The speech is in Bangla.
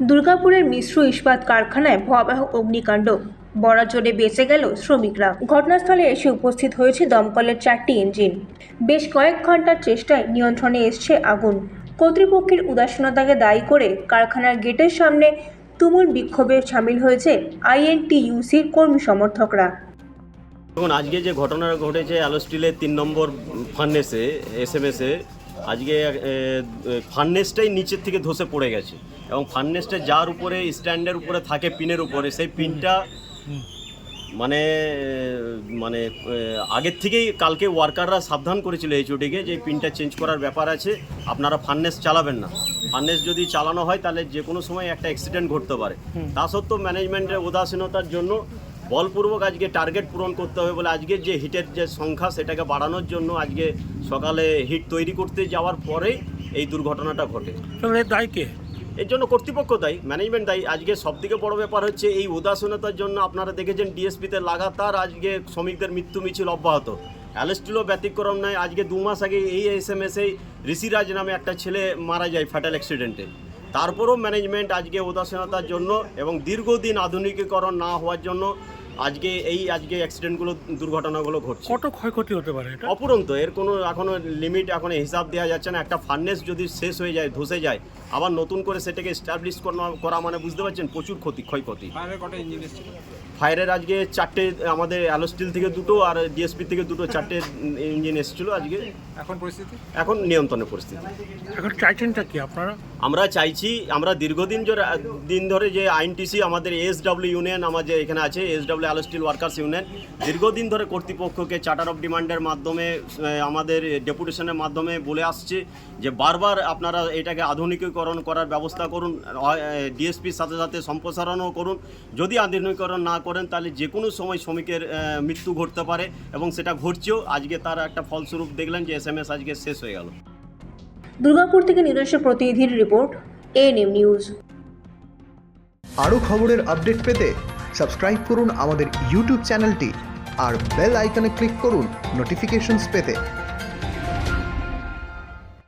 দুর্গাপুরের মিশ্র ইস্পাত কারখানায় ভয়াবহ অগ্নিকাণ্ড। বড়াজোরে বেঁচে গেল শ্রমিকরা। ঘটনাস্থলে এসে উপস্থিত হয়েছে দমকলের চারটি ইঞ্জিন। বেশ কয়েক ঘণ্টার চেষ্টায় নিয়ন্ত্রণে এসছে আগুন। কর্তৃপক্ষের উদাসীনতাকে দায়ী করে কারখানার গেটের সামনে তুমুল বিক্ষোভে সামিল হয়েছে আইএনটিইউসির কর্মী সমর্থকরা। দেখুন, আজকে যে ঘটনা ঘটেছে অ্যালো স্টিলের তিন নম্বর ফার্নেসে এস এম এসে আজকে ফার্নেসটাই নিচের থেকে ধসে পড়ে গেছে। এবং ফার্নেসটা যার উপরে স্ট্যান্ডের উপরে থাকে পিনের উপরে সেই পিনটা মানে মানে আগের থেকেই কালকে ওয়ার্কাররা সাবধান করেছিল এইচওটিকে যে পিনটা চেঞ্জ করার ব্যাপার আছে আপনারা ফার্নেস চালাবেন না। ফার্নেস যদি চালানো হয় তাহলে যে কোনো সময় একটা অ্যাক্সিডেন্ট ঘটতে পারে। তা সত্ত্বেও ম্যানেজমেন্টের উদাসীনতার জন্য বলপূর্বক আজকে টার্গেট পূরণ করতে হবে বলে আজকে যে হিটের যে সংখ্যা সেটাকে বাড়ানোর জন্য আজকে সকালে হিট তৈরি করতে যাওয়ার পরেই এই দুর্ঘটনাটা ঘটে। এর দায় কে? এর জন্য কর্তৃপক্ষ দায়ী ম্যানেজমেন্ট দায়ী। আজকে সবথেকে বড় ব্যাপার হচ্ছে এই উদাসীনতার জন্য আপনারা দেখেছেন ডিএসপিতে লাগাতার আজকে শ্রমিকদের মৃত্যু মিছিল অব্যাহত। অ্যালেস্টিলও ব্যতিক্রম নয় আজকে দু মাস আগে এই এস এম এসেই ঋষিরাজ নামে একটা ছেলে মারা যায় ফ্যাটাল অ্যাক্সিডেন্টে তারপরও ম্যানেজমেন্ট আজকে উদাসীনতার জন্য এবং দীর্ঘদিন আধুনিকীকরণ না হওয়ার জন্য আজকে এই আজকে অ্যাক্সিডেন্টগুলো দুর্ঘটনাগুলো ঘটছে। কত ক্ষয়ক্ষতি হতে পারে এটা? অপুরন্ত এর কোনো এখনও লিমিট এখন হিসাব দেওয়া যাচ্ছে না। একটা ফার্নেস যদি শেষ হয়ে যায় ধসে যায় আবার নতুন করে সেটাকে এস্টাবলিশ করা মানে বুঝতে পারছেন? প্রচুর ক্ষতি ক্ষয়ক্ষতি। ফায়ারের আজকে চারটে আমাদের অ্যালো স্টিল থেকে দুটো আর ডিএসপি থেকে দুটো চারটে ইঞ্জিন এসেছিল আজকে। এখন পরিস্থিতি? এখন নিয়ন্ত্রণের পরিস্থিতি। এখন চাইছেনটা কি আপনারা? আমরা চাইছি আমরা দীর্ঘদিন ধরে দিন ধরে যে আইনটিসি আমাদের এসডব্লিউ ইউনিয়ন আমাদের এখানে আছে এসডব্লিউ অ্যালোস্টিল ওয়ার্কার্স ইউনিয়ন দীর্ঘদিন ধরে কর্তৃপক্ষকে চার্টার অফ ডিমান্ডের মাধ্যমে আমাদের ডেপুটেশনের মাধ্যমে বলে আসছে যে বারবার আপনারা এটাকে আধুনিকীকরণ করার ব্যবস্থা করুন ডিএসপির সাথে সাথে সম্প্রসারণও করুন। যদি আধুনিকীকরণ না করেন তাহলে যে কোনো সময় শ্রমিকের মৃত্যু ঘটতে পারে এবং সেটা ঘটছেও। আজকে তার একটা ফলস্বরূপ দেখলেন যে এস এম এস আজকে শেষ হয়ে গেল। দুর্গাপুর থেকে নিজস্ব প্রতিনিধির রিপোর্ট এএনএম নিউজ। আরও খবরের আপডেট পেতে সাবস্ক্রাইব করুন আমাদের ইউটিউব চ্যানেলটি আর বেল আইকনে ক্লিক করুন নোটিফিকেশনস পেতে।